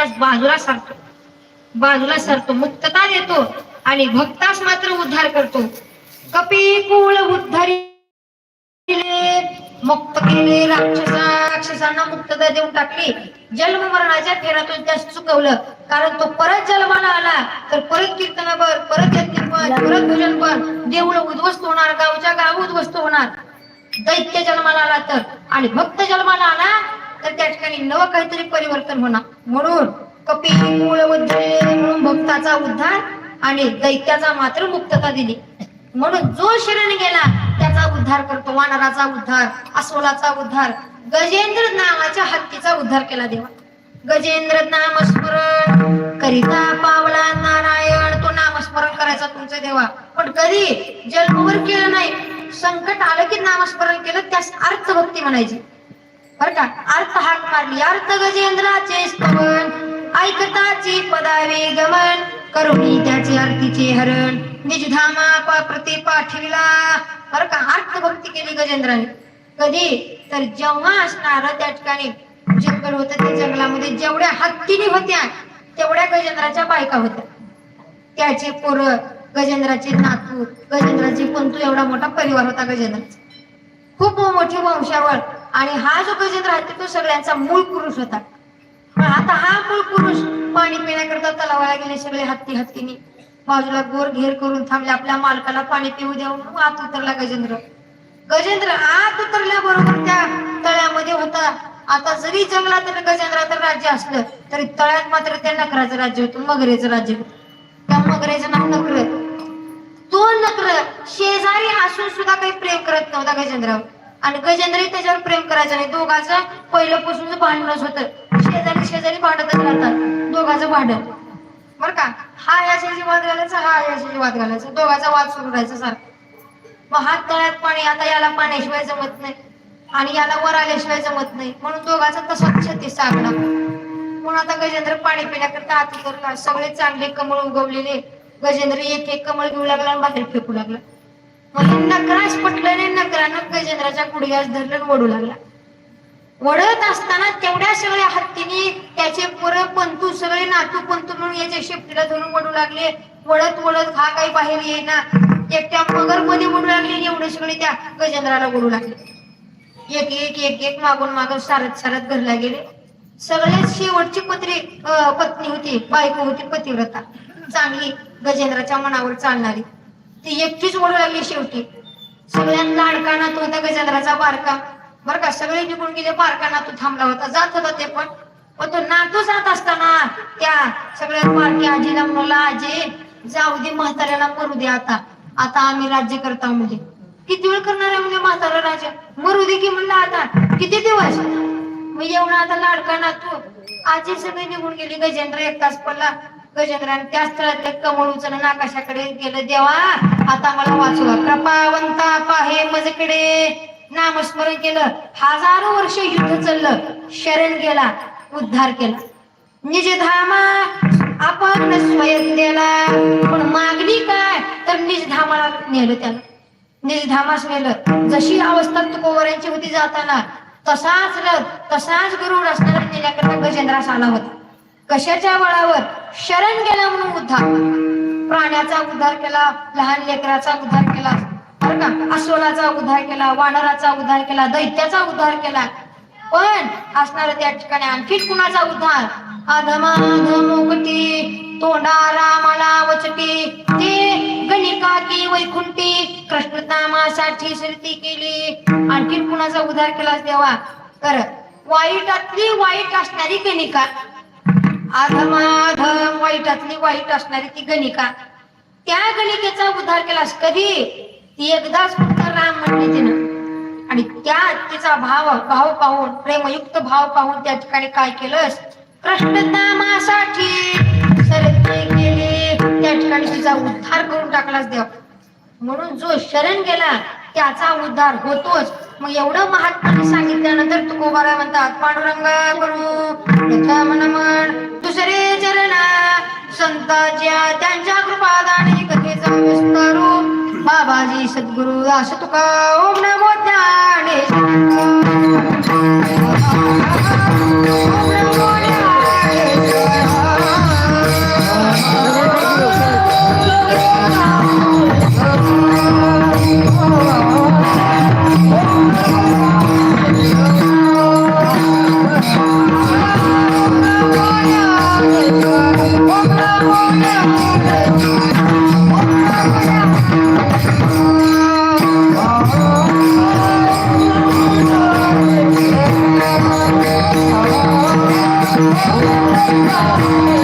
त्यास बाजूला सारतो. बाजूला सरतो. मुक्तता देतो आणि भक्तास मात्र उद्धार करतो. कपी कुळ उद्धारी मुक्त केले राक्षसा राक्षसांना मुक्तता देऊन टाकली. जन्म मरणाच्या फेरातून त्यास चुकवलं. कारण तो परत जन्माला आला. तर परत कीर्तनावर परत यज्ञपण परत भजनपण देऊळ उद्ध्वस्त होणार गावच्या गाव उद्ध्वस्त होणार. दैत्य जन्माला आला तर. आणि भक्त जन्माला आला तर त्या ठिकाणी नवं काहीतरी परिवर्तन होणार. म्हणून कपी मूळ म्हणून भक्ताचा उद्धार आणि दैत्याचा मात्र मुक्तता दिली. म्हणून जो शरण गेला त्याचा उद्धार करतो. वानराचा उद्धार अस्वलाचा उद्धार गजेंद्र नावाच्या हत्तीचा उद्धार केला देवा. गजेंद्र नामस्मरण करिता पावला नारायण तो नामस्मरण करायचा तुमचा देवा. पण कधी जन्मवर केलं नाही संकट आलं की नामस्मरण केलं त्यास अर्थभक्ती म्हणायची. बर का? अर्थ हाक मारली. अर्थ गजेंद्राचे स्तवन. ऐकताची पदावे गमन. करुणी त्याचे अर्थीचे हरण. निजधामा पा- प्रति पाठविला. बर का? अर्थभक्ती केली गजेंद्राने. कधी? तर जेव्हा असणार त्या ठिकाणी जंगल होत त्या जंगलामध्ये जेवढ्या हत्तीने होत्या तेवढ्या गजेंद्राच्या बायका होत्या. त्याचे पोर गजेंद्राचे नातू गजेंद्राचे पंतू एवढा मोठा परिवार होता गजेंद्राचा. खूप मोठी वंशावळ. आणि हा जो गजेंद्र आहे तो सगळ्यांचा मूळ पुरुष होता. पण आता हा मूळ पुरुष पाणी पिण्याकरता तलावाला गेले सगळे हत्ती हत्तीने. बाजूला गोर घेर करून थांबले आपल्या मालकाला पाणी पिऊ देऊन मग आत उतरला गजेंद्र. गजेंद्र आत उतरल्याबरोबर त्या तळ्यामध्ये होता. आता जरी जंगलात गजेंद्राचं राज्य असलं तरी तळ्यात मात्र त्या नकराचं राज्य होतं मगरेचं राज्य होतं. त्या मगरेचं नाव नकर तो नकर शेजारी असून सुद्धा काही प्रेम करत नव्हता गजेंद्रावर. आणि गजेंद्र त्याच्यावर प्रेम करायचं नाही. दोघांचं पहिल्यापासूनच भांडणच होतं. शेजारी शेजारी भांडतच राहतात. दोघांचं भांडण. बर का? हा याच्याशी वाद घालायचा हा याच्याशी वाद घालायचा दोघांचा वाद सुरू राहायचा सारखा. मग हात तळ्यात पाणी आता याला पाण्याशिवाय जमत नाही. आणि याला वर आल्याशिवाय जमत नाही. म्हणून दोघांचा तसाच छत्तीस सागणा. म्हणून आता गजेंद्र पाणी पिण्याकरता हात उतरला सगळे चांगले कमळ उगवलेले. गजेंद्र एक एक कमळ घेऊ लागला आणि बाहेर फेकू लागला. म्हणून हे नकरास पटलं नकरानं गजेंद्राच्या गुडघ्यास धरलं वडू लागला. वडत असताना तेवढ्या सगळ्या हत्तीने त्याचे पोरं पंतू सगळे नातू पंतू म्हणून याच्या शेपटीला धरून वडू लागले. वडत वडत हा काही बाहेर येईना. एकट्या मगरमध्ये ओढू लागले एवढे सगळे त्या गजेंद्राला वडू लागले. एक एक एक एक मागून मागून सारत सारत घरला गेले. सगळ्यात शेवटची पत्री अं, पत्नी होती बायको होती पतिव्रता. चांगली गजेंद्राच्या मनावर चालणारी. ती एकटीच ओढू लागली शेवटी. सगळ्यांना लाडका नातू होता गजेंद्राचा बारका. बर का सगळे निघून गेले बारका नातू थांबला होता. जात होता ते पण. पण तो नातू जात असताना त्या सगळ्यात बारक्या आजीला म्हणाला आजी जाऊ दे म्हाताऱ्याला मरू दे आता. आता आम्ही राज्य करता म्हणजे किती वेळ करणार आहे म्हणजे म्हातारा राजा? मरू दे की म्हणलं आता. किती दिवस? मग एवढा आता लाडका नातू. आजी सगळे निघून गेली. गजेंद्र एकटाच पडला. गजेंद्राने त्या स्थळातले कमळ उचलून आकाशाकडे गेलं देवा आता मला वाचवा कृपावंता पाहे मजकडे. नामस्मरण केलं हजारो वर्ष युद्ध चाललं शरण गेला उद्धार केला. निज धामा आपण स्वयं दिला पण मागणी काय? तर निज धामाला नेलं त्याला निज धामास नेलं जशी अवस्था तुकोवरांची होती जाताना तसाच रथ तसाच गरुड असणारा नेल्याकरता गजेंद्रास आला होता. कशाच्या बळावर? शरण गेला म्हणून उद्धार प्राण्याचा उद्धार केला लहान लेकराचा उद्धार केला बरं का? अस्वलाचा उद्धार केला वानराचा उद्धार केला दैत्याचा उद्धार केला. पण असणार त्या ठिकाणी आणखी कुणाचा उद्धार? अधमाधमोकटी तोंडा रामाला वचटी ते गणिका की वैकुंठी कृष्णनामासाठी श्रुती केली. आणखी कुणाचा उद्धार केलास देवा? तर वाईटातली वाईट असणारी गणिका. अधमाधम वाईटातली वाईट असणारी ती गणिका. त्या गणिकेचा उद्धार केलास कधी? ती एकदाच फक्त राम म्हणली तिनं. आणि त्या तिचा भाव भाव पाहून प्रेमयुक्त भाव पाहून त्या ठिकाणी काय केलंस? कृष्णनामासाठी सरते केले. त्या ठिकाणी तिचा उद्धार करून टाकलास देव. म्हणून जो शरण गेला त्याचा उद्धार होतोच. मग एवढं महात्मा सांगितल्यानंतर तुकोबारा म्हणतात पांडुरंग करू प्रथम नमन दुसरे चरणा संताच्या त्यांच्या कृपादाने कथेचा विस्तारू. बाबाजी सद्गुरु दास तुका ओम नमो ज्ञानेश्वर ओम नमो ज्ञानेश्वर. Oh, my God.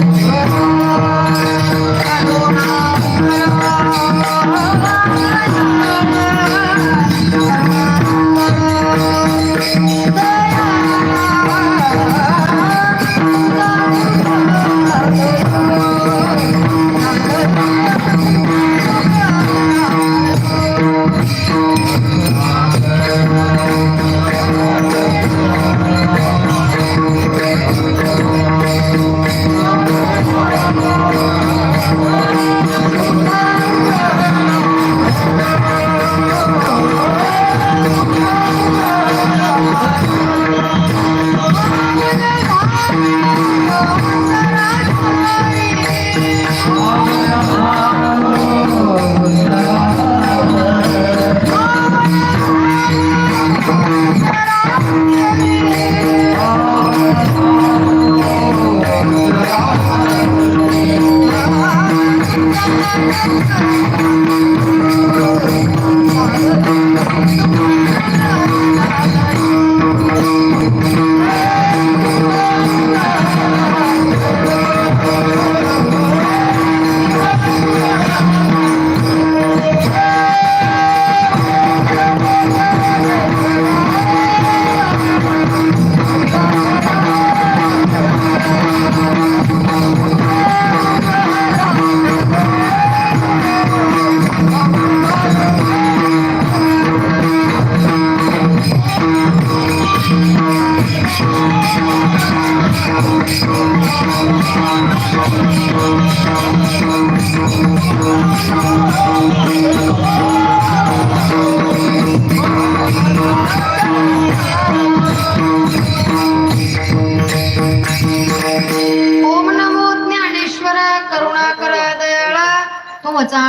तुमचा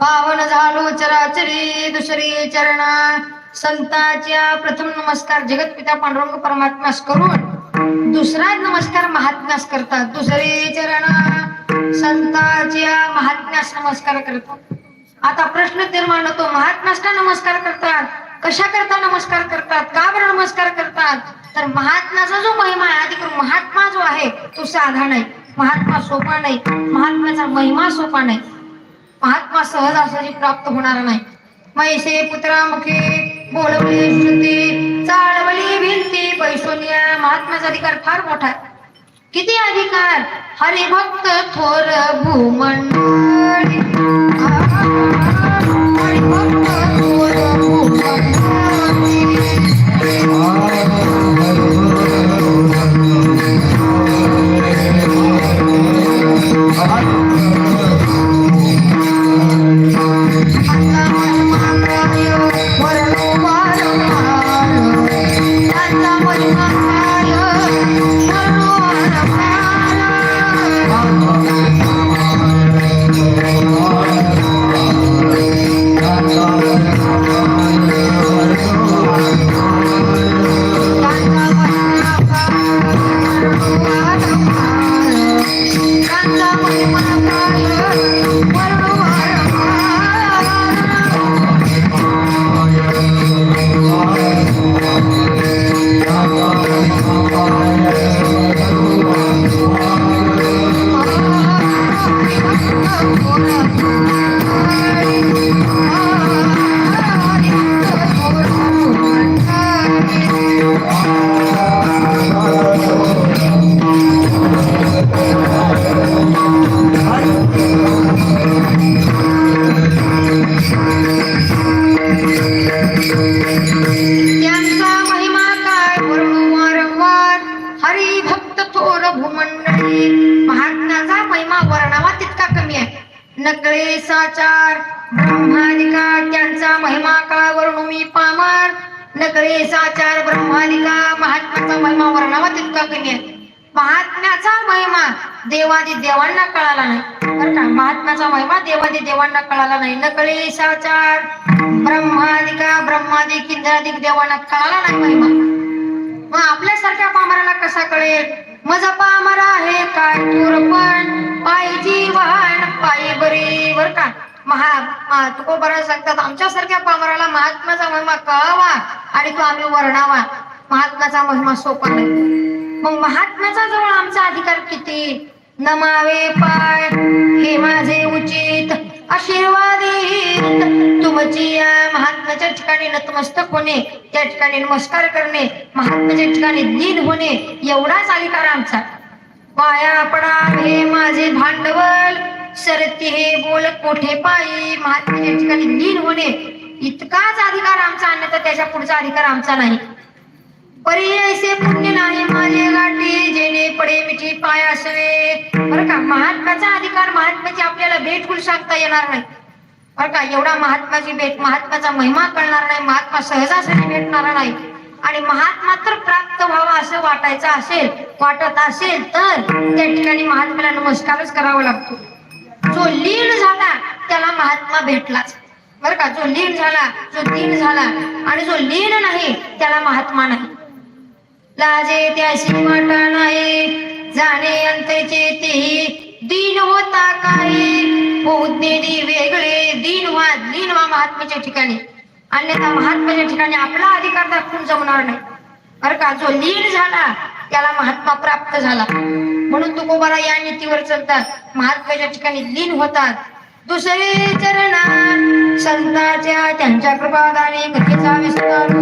पावन झालो चराचरी दुसरी चरणा। संताच्या प्रथम नमस्कार जगतपिता पांडुरंग परमात्मास करून दुसरा नमस्कार महात्म्यास करतात. दुसरी चरण संताच्या महात्म्यास नमस्कार करतात आता प्रश्न निर्माण होतो महात्म्यास का नमस्कार करतात? कशा करता नमस्कार करतात? का बरं नमस्कार करतात? तर महात्माचा जो महिमा आहे अधिकृत महात्मा जो आहे तो साधा नाही. महात्मा सोपा नाही. महात्म्याचा महिमा सोपा नाही. महात्मा सहज असाची प्राप्त होणार नाही. मैसे पुत्रामुखे बोलवली श्रुती चाळवली भिंती पैसोनिया महात्म्याचा अधिकार फार मोठा आहे. किती अधिकार? हरिभक्त थोर भूमंडळी. महिमा तितका कमी आहे. महात्म्याचा महिमा देवादी देवांना कळाला नाही. बरं का? महात्म्याचा महिमा देवादी देवांना कळाला नाही. नकळे साचार ब्रह्मादिका ब्रह्मादी किंद्रादिक देवांना कळाला नाही महिमा. मग आपल्यासारख्या पामराला कसा कळेल? मज पामरा आहे काय तूर पण पायची वाहन पायी बरी. बर का? महा तुकोबरा सांगतात आमच्यासारख्या पामराला महात्म्याचा महिमा कळावा आणि तो आम्ही वर्णावा. महात्म्याचा महिमा सोपा नाही. मग महात्म्याचा जवळ आमचा अधिकार किती? नमावे पाय हे माझे उचित आशीर्वादित तुमची या महात्म्याच्या ठिकाणी नतमस्तक होणे त्या ठिकाणी नमस्कार करणे महात्म्याच्या ठिकाणी दिन होणे एवढाच अधिकार आमचा. पाया पडा हे माझे भांडवल सरती हे बोल कोठे पायी महात्म्याच्या ठिकाणी लीन होणे इतकाच अधिकार आमचा अन्यथा त्याच्या पुढचा अधिकार आमचा नाही. पर्यायसे पुण्य नाही माझे गाठी जेणे पडे मिठी पाय असवे. बरं का महात्म्याचा अधिकार महात्म्याची आपल्याला भेट होऊन सांगता येणार नाही. बरं का एवढा महात्म्याची भेट महात्म्याचा महिमा कळणार नाही महात्मा सहजासहजी भेटणार नाही. आणि महात्मा तर प्राप्त व्हावा असं वाटायचं असेल वाटत असेल तर त्या ठिकाणी महात्म्याला नमस्कारच करावा लागतो. जो लीन झाला त्याला महात्मा भेटलाच. बरं का जो लीन झाला जो दीन झाला आणि जो लीन नाही त्याला महात्मा नाही. लाजे त्याशी वाटा नाही. जाणे अंतरचे तेही दीन होता काही पोहोचणे वेगळे दिन व्हा दिन व्हा महात्म्याच्या ठिकाणी. अन्यथा महात्म्याच्या ठिकाणी आपला अधिकार दाखवून जमणार नाही. बरं का? जो लीन झाला त्याला महात्मा प्राप्त झाला. म्हणून तुकोबारा या नीतीवर चलतात महात्म्याच्या ठिकाणी लीन होतात. दुसरे चरणा संतांच्या त्यांच्या कृपादाने कथेचा विस्तार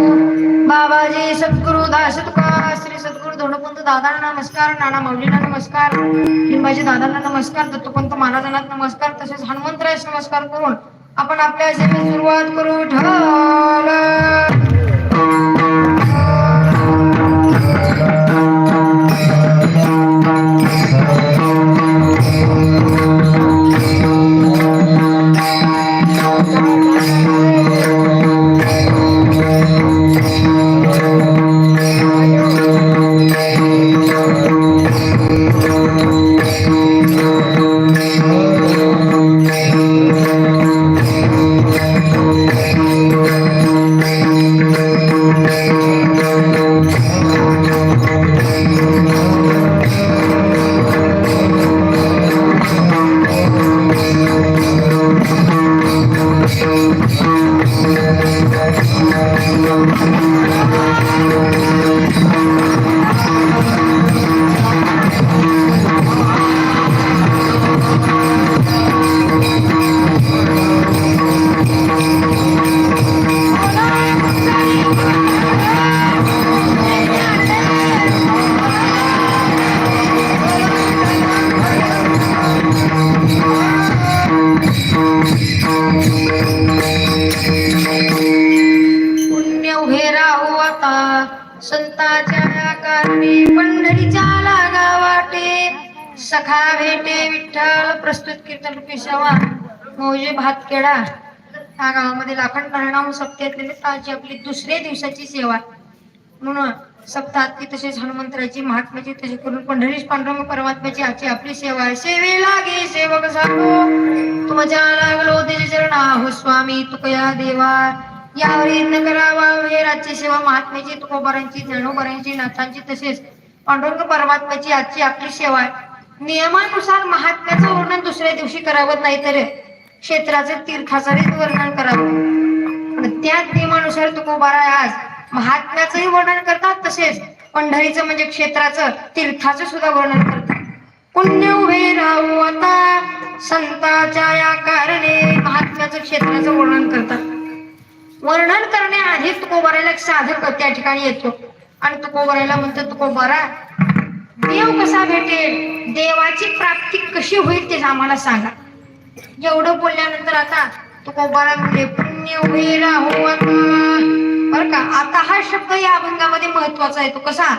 बाबाजी सद्गुरु दास श्री सद्गुरु धोडपंत दादांना नमस्कार नाना माऊलींना नमस्कार लिंबाजी दादांना नमस्कार दत्तपंत महाराजांना नमस्कार तसेच हनुमंतरायस नमस्कार करून आपण आपल्या सेवेत सुरुवात करू. ढाल संताच्या कारणी पंढरीच्या लागा वाटे सखा भेटे विठ्ठल प्रस्तुत कीर्तन रूपी सेवा मौजे भातखेडा ह्या गावामध्ये लाखन परिणाम सप्त्यात निमित्ताची आपली दुसऱ्या दिवसाची सेवा. म्हणून सप्ताहातली तसेच हनुमंतराची महात्म्याची तसे करून पंढरीश पांडुरंग परमात्म्याची आजची आपली सेवा आहे. सेवे लागे सेवक सांगो. तुमच्या लागलो त्याचे चरणा हो स्वामी तुकया देवा. यावर यत्न करावा. हे राज्य सेवा महात्म्याची तुकोबारांची ज्ञानोबारांची नाथांची तसेच पांडुरंग परमात्म्याची आजची आपली सेवा आहे. नियमानुसार महात्म्याचं वर्णन दुसऱ्या दिवशी करावं नाही तर क्षेत्राचे तीर्थाचं वर्णन करावं. त्याच नियमानुसार तुकोबारा आज महात्म्याचंही वर्णन करतात तसेच पंढरीचं म्हणजे क्षेत्राचं तीर्थाचं सुद्धा वर्णन करतात. पुण्य उभे राहू आता संताच्या या कारणे महात्म्याचं क्षेत्राचं वर्णन करतात. वर्णन करण्याआधी तुकोबाराला एक साधक त्या ठिकाणी येतो. आणि तुकोबाराला म्हणतो तुकोबारा देव कसा भेटेल? देवाची प्राप्ती कशी होईल ते आम्हाला सांगा. एवढं बोलल्यानंतर आता तुकोबारा म्हणजे पुण्य होईल बर का आता हा शब्द या अभंगामध्ये महत्त्वाचा आहे. तो कसा?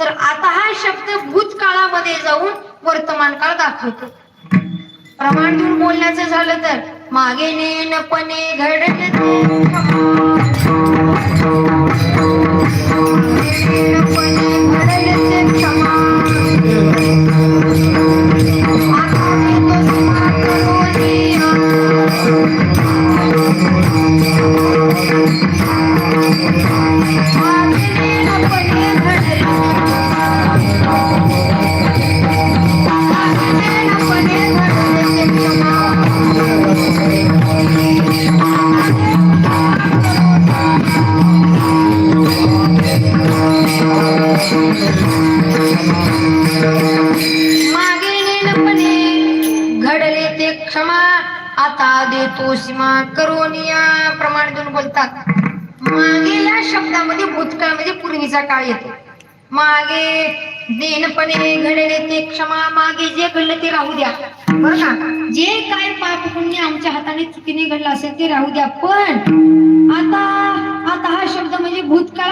तर आता हा शब्द भूतकाळामध्ये जाऊन वर्तमान काळ दाखवतो. प्रमाण देऊन बोलण्याचं झालं तर मागे नेनपणे घडत आता सीमा करोनिया प्रमाण देऊन बोलतात. मागे या शब्दामध्ये भूतकाळ म्हणजे पूर्वीचा काळ येतो. मागे देनपणे घडले ते क्षमा मागे जे घडलं ते राहू द्या. बरं का? जे काय पाप पुण्य आमच्या हाताने चुकीने घडलं असेल ते राहू द्या. पण आता आता हा शब्द म्हणजे भूतकाळ